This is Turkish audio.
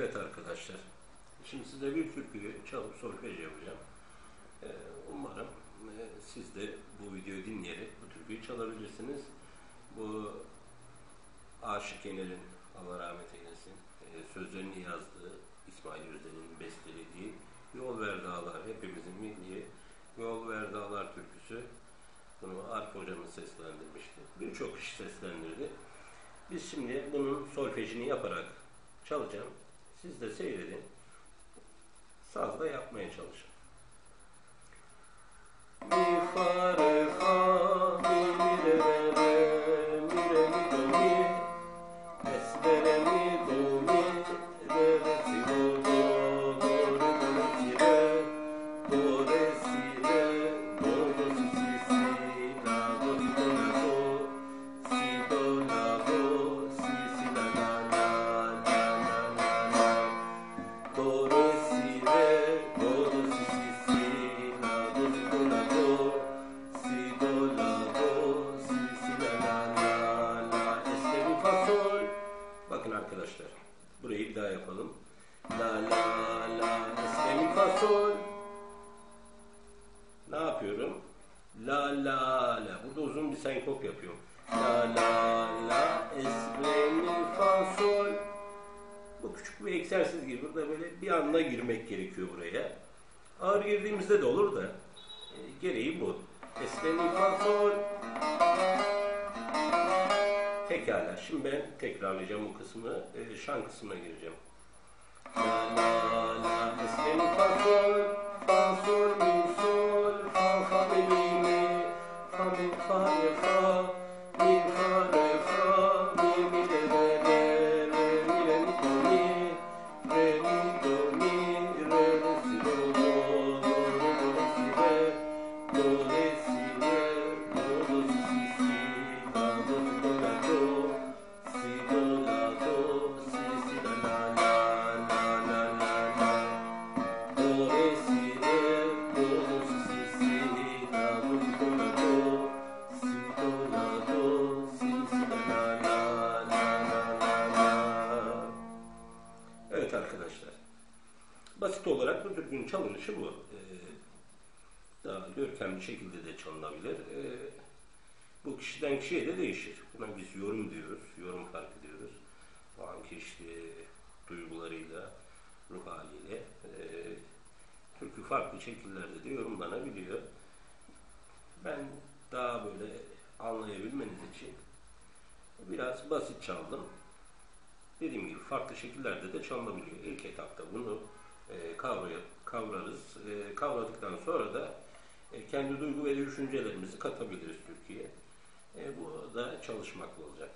Evet arkadaşlar, şimdi size bir türküyü çalıp solfej yapacağım. Ee, umarım e, siz de bu videoyu dinleyerek bu türküyü çalabilirsiniz. Bu Aşık Yener'in Allah rahmet eylesin e, sözlerini yazdığı İsmail Özel'in bestelediği Yol Ver Dağlar hepimizin milli Yol Ver Dağlar türküsü. Bunu Arif hocamız seslendirmişti. Birçok kişi seslendirdi. Biz şimdi bunun solfejini yaparak çalacağım. Siz de seyredin. Sazda yapmaya çalışın. Mi fa re fa mi mi re re mi re mi do mi re mi arkadaşlar. Burayı bir daha yapalım. La la la es re mi fa sol. Ne yapıyorum? La la la. Burada uzun bir senkop yapıyorum. La la la es re mi fa sol. Bu küçük bir egzersiz gibi. Burada böyle bir anda girmek gerekiyor buraya. Ağır girdiğimizde de olur da e, gereği bu. Pekala. Şimdi ben tekrarlayacağım bu kısmı. E, şan kısmına gireceğim. La la la esre mi fa Basit olarak bu türkünün çalınışı bu. Ee, daha görkemli şekilde de çalınabilir. Ee, bu kişiden kişiye de değişir. Buna biz yorum diyoruz. Yorum farkı diyoruz. O anki işte duygularıyla, ruh haliyle e, türkü farklı şekillerde de yorumlanabiliyor. Ben daha böyle anlayabilmeniz için biraz basit çaldım. Dediğim gibi farklı şekillerde de çalınabiliyor. İlk etapta bunu e, kavrayıp kavrarız. E, kavradıktan sonra da e, kendi duygu ve düşüncelerimizi katabiliriz Türkiye'ye. E, bu da çalışmakla olacak.